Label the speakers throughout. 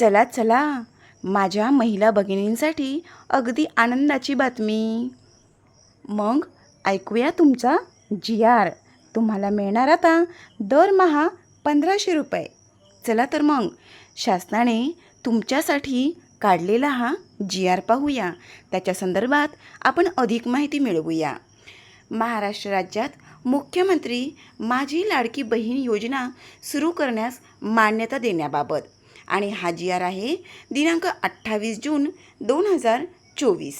Speaker 1: चला चला. माझ्या महिला भगिनींसाठी अगदी आनंदाची बातमी. मग ऐकूया तुमचा जी आर. तुम्हाला मिळणार आता दरमहा पंधराशे रुपये. चला तर मग. शासनाने तुमच्यासाठी काढलेला हा जी आर पाहूया. त्याच्या संदर्भात आपण अधिक माहिती मिळवूया. महाराष्ट्र राज्यात मुख्यमंत्री माझी लाडकी बहीण योजना सुरू करण्यास मान्यता देण्याबाबत आणि हाजियार आहे दिनांक अठ्ठावीस जून दोन हजार चोवीस.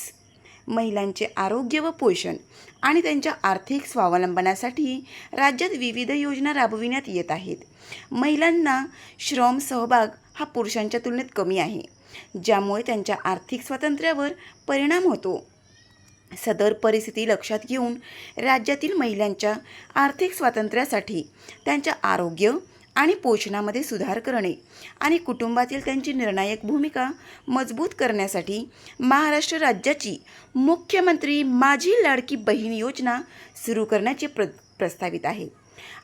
Speaker 1: महिलांचे आरोग्य व पोषण आणि त्यांच्या आर्थिक स्वावलंबनासाठी राज्यात विविध योजना राबविण्यात येत आहेत. महिलांना श्रम सहभाग हा पुरुषांच्या तुलनेत कमी आहे ज्यामुळे त्यांच्या आर्थिक स्वातंत्र्यावर परिणाम होतो. सदर परिस्थिती लक्षात घेऊन राज्यातील महिलांच्या आर्थिक स्वातंत्र्यासाठी त्यांच्या आरोग्य आणि पोषणामध्ये सुधार करणे आणि कुटुंबातील त्यांची निर्णायक भूमिका मजबूत करण्यासाठी महाराष्ट्र राज्याची मुख्यमंत्री माझी लाडकी बहीण योजना सुरू करण्याचे प्र प्रस्तावित आहे.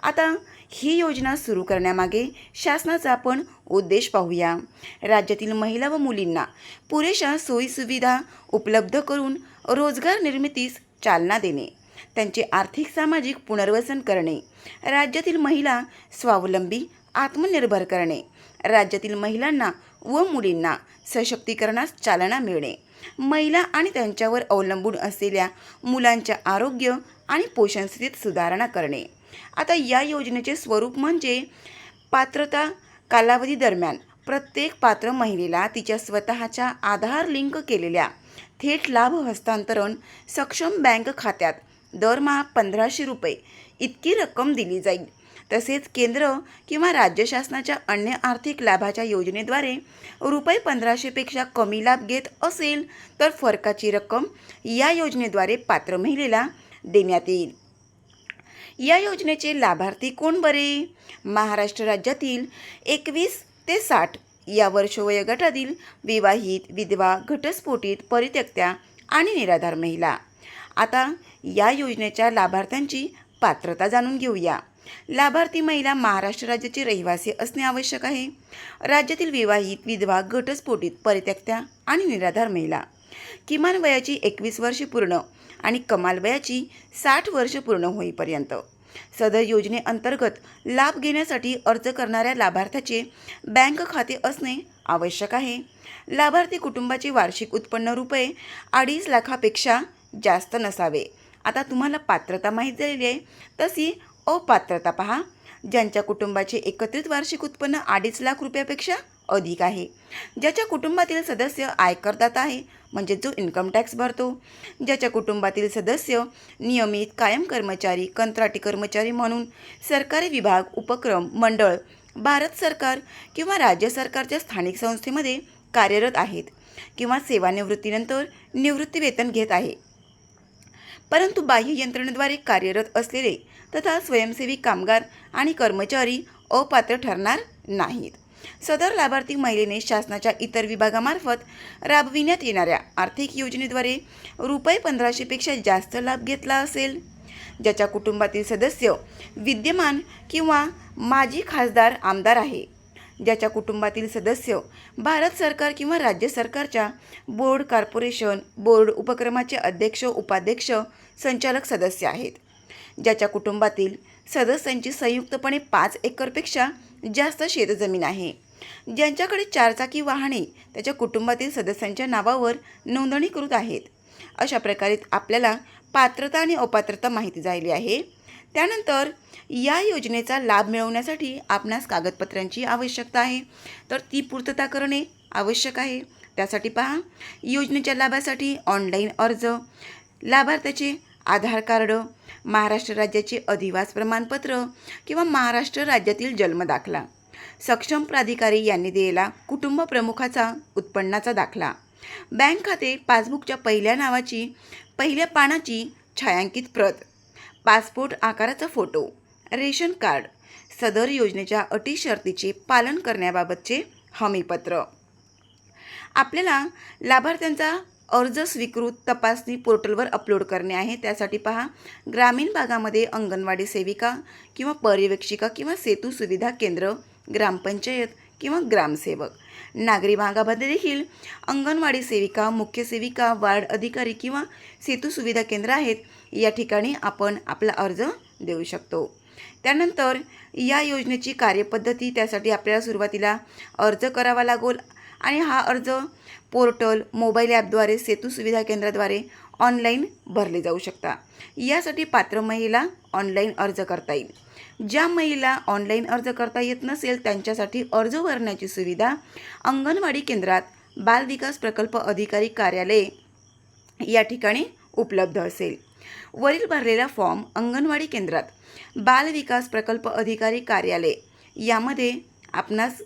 Speaker 1: आता ही योजना सुरू करण्यामागे शासनाचा आपण उद्देश पाहूया. राज्यातील महिला व मुलींना पुरेशा सोयीसुविधा उपलब्ध करून रोजगार निर्मितीस चालना देणे. त्यांचे आर्थिक सामाजिक पुनर्वसन करणे. राज्यातील महिला स्वावलंबी आत्मनिर्भर करणे. राज्यातील महिलांना व मुलींना सशक्तीकरणास चालना मिळणे. महिला आणि त्यांच्यावर अवलंबून असलेल्या मुलांच्या आरोग्य आणि पोषण स्थितीत सुधारणा करणे. आता या योजनेचे स्वरूप म्हणजे पात्रता कालावधी दरम्यान प्रत्येक पात्र महिलेला तिच्या स्वतःच्या आधार लिंक केलेल्या थेट लाभ हस्तांतरण सक्षम बँक खात्यात दरमहा पंधराशे रुपये इतकी रक्कम दिली जाईल. तसेच केंद्र किंवा राज्य शासनाच्या अन्य आर्थिक लाभाच्या योजनेद्वारे रुपये पंधराशेपेक्षा कमी लाभ घेत असेल तर फरकाची रक्कम या योजनेद्वारे पात्र महिलेला देण्यात येईल. या योजनेचे लाभार्थी कोण बरे? महाराष्ट्र राज्यातील एकवीस ते साठ या वर्ष वयोगटातील विवाहित विधवा घटस्फोटित परित्यक्त्या आणि निराधार महिला. आता या योजनेच्या लाभार्थ्यांची पात्रता जाणून घेऊया. लाभार्थी महिला महाराष्ट्र राज्याची रहिवासी असणे आवश्यक आहे. राज्यातील विवाहित विधवा घटस्फोटीत परित्यक्त्या आणि निराधार महिला. किमान वयाची एकवीस वर्षे पूर्ण आणि कमाल वयाची साठ वर्ष पूर्ण होईपर्यंत. सदर योजनेअंतर्गत लाभ घेण्यासाठी अर्ज करणाऱ्या लाभार्थ्याचे बँक खाते असणे आवश्यक आहे. लाभार्थी कुटुंबाचे वार्षिक उत्पन्न रुपये अडीच लाखापेक्षा जास्त नसावे. आता तुम्हाला पात्रता माहीत झालेली आहे. तशी अपात्रता पहा. ज्यांच्या कुटुंबाचे एकत्रित वार्षिक उत्पन्न अडीच लाख रुपयापेक्षा अधिक आहे. ज्याच्या कुटुंबातील सदस्य आयकरदाता आहे म्हणजे जो इन्कम टॅक्स भरतो. ज्याच्या कुटुंबातील सदस्य नियमित कायम कर्मचारी कंत्राटी कर्मचारी म्हणून सरकारी विभाग उपक्रम मंडळ भारत सरकार किंवा राज्य सरकारच्या स्थानिक संस्थेमध्ये कार्यरत आहेत किंवा सेवानिवृत्तीनंतर निवृत्तीवेतन घेत आहे. परंतु बाह्य यंत्रणेद्वारे कार्यरत असलेले तथा स्वयंसेवी कामगार आणि कर्मचारी अपात्र ठरणार नाहीत. सदर लाभार्थी महिलेने शासनाच्या इतर विभागामार्फत राबविण्यात येणाऱ्या आर्थिक योजनेद्वारे रुपये पंधराशेपेक्षा जास्त लाभ घेतला असेल. ज्याच्या कुटुंबातील सदस्य विद्यमान किंवा माजी खासदार आमदार आहे. ज्याच्या कुटुंबातील सदस्य भारत सरकार किंवा राज्य सरकारच्या बोर्ड कॉर्पोरेशन बोर्ड उपक्रमाचे अध्यक्ष उपाध्यक्ष संचालक सदस्य आहेत. ज्याच्या कुटुंबातील सदस्यांची संयुक्तपणे पाच एकरपेक्षा जास्त शेतजमीन आहे. ज्यांच्याकडे चारचाकी वाहने त्याच्या कुटुंबातील सदस्यांच्या नावावर नोंदणीकृत आहेत. अशा प्रकारे आपल्याला पात्रता आणि अपात्रता माहिती झाली आहे. त्यानंतर या योजनेचा लाभ मिळवण्यासाठी आपणास कागदपत्रांची आवश्यकता आहे. तर ती पूर्तता करणे आवश्यक आहे. त्यासाठी पहा योजनेच्या लाभासाठी ऑनलाईन अर्ज लाभार्थ्याचे आधार कार्ड महाराष्ट्र राज्याचे अधिवास प्रमाणपत्र किंवा महाराष्ट्र राज्यातील जन्मदाखला सक्षम प्राधिकारी यांनी दिलेला कुटुंब प्रमुखाचा उत्पन्नाचा दाखला बँक खाते पासबुकच्या पहिल्या नावाची पहिल्या पानाची छायांकित प्रत पासपोर्ट आकाराचा फोटो रेशन कार्ड सदर योजनेच्या अटी शर्तीचे पालन करण्याबाबतचे हमीपत्र. आपल्याला लाभार्थ्यांचा अर्ज स्वीकृत तपासणी पोर्टलवर अपलोड करणे आहे. त्यासाठी पहा ग्रामीण भागामध्ये अंगणवाडी सेविका किंवा पर्यवेक्षिका किंवा सेतू सुविधा केंद्र ग्रामपंचायत किंवा ग्रामसेवक. नागरी भागामध्ये देखील अंगणवाडी सेविका मुख्य सेविका वार्ड अधिकारी किंवा सेतू सुविधा केंद्र आहेत. या ठिकाणी आपण आपला अर्ज देऊ शकतो. त्यानंतर या योजनेची कार्यपद्धती त्यासाठी आपल्याला सुरुवातीला अर्ज करावा लागेल आणि हा अर्ज पोर्टल मोबाईल ॲपद्वारे सेतू सुविधा केंद्राद्वारे ऑनलाईन भरले जाऊ शकता यासाठी पात्र महिला ऑनलाईन अर्ज करता येईल. ज्या महिला ऑनलाईन अर्ज करता येत नसेल त्यांच्यासाठी अर्ज भरण्याची सुविधा अंगणवाडी केंद्रात बाल विकास प्रकल्प अधिकारी कार्यालय या ठिकाणी उपलब्ध असेल. वरील भरलेला फॉर्म अंगणवाडी केंद्रात बाल विकास प्रकल्प अधिकारी कार्यालय यामध्ये आपणास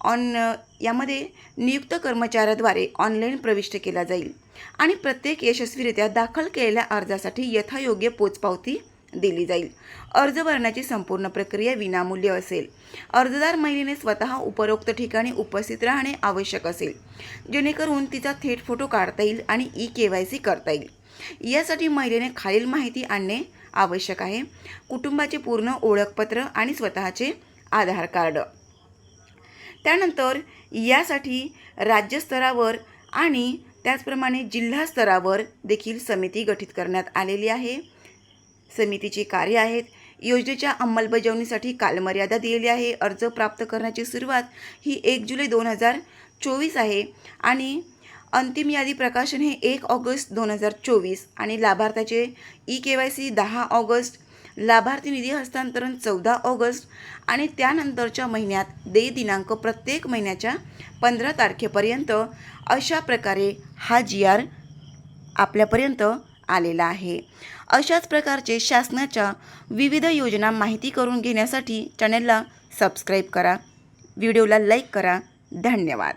Speaker 1: ऑन यामध्ये नियुक्त कर्मचाऱ्याद्वारे ऑनलाईन प्रविष्ट केला जाईल आणि प्रत्येक यशस्वीरित्या दाखल केलेल्या अर्जासाठी यथायोग्य पोचपावती दिली जाईल. अर्ज भरण्याची संपूर्ण प्रक्रिया विनामूल्य असेल. अर्जदार महिलेने स्वतः उपरोक्त ठिकाणी उपस्थित राहणे आवश्यक असेल. जेणेकरून तिचा थेट फोटो काढता येईल आणि ई के वाय सी करता येईल. यासाठी महिलेने खालील माहिती आणणे आवश्यक आहे. कुटुंबाचे पूर्ण ओळखपत्र आणि स्वतःचे आधार कार्ड. त्यानंतर यासाठी राज्यस्तरावर आणि त्याचप्रमाणे जिल्हा स्तरावर देखील समिती गठीत करण्यात आलेली आहे. समितीची कार्य आहेत. योजनेच्या अंमलबजावणीसाठी कालमर्यादा दिलेली आहे. अर्ज प्राप्त करण्याची सुरुवात ही एक जुलै दोन हजार चोवीस आहे आणि अंतिम यादी प्रकाशन हे एक ऑगस्ट दोन हजार चोवीस आणि लाभार्थ्याचे ई के वाय सी दहा ऑगस्ट लाभार्थी निधी हस्तांतरण चौदा ऑगस्ट आणि त्यानंतरच्या महिन्यात दे दिनांक प्रत्येक महिन्याच्या पंधरा तारखेपर्यंत अशा प्रकारे हा जी आर आपल्यापर्यंत आलेला आहे. अशाच प्रकारचे शासनाच्या विविध योजना माहिती करून घेण्यासाठी चॅनलला सबस्क्राईब करा. व्हिडिओला लाईक करा. धन्यवाद.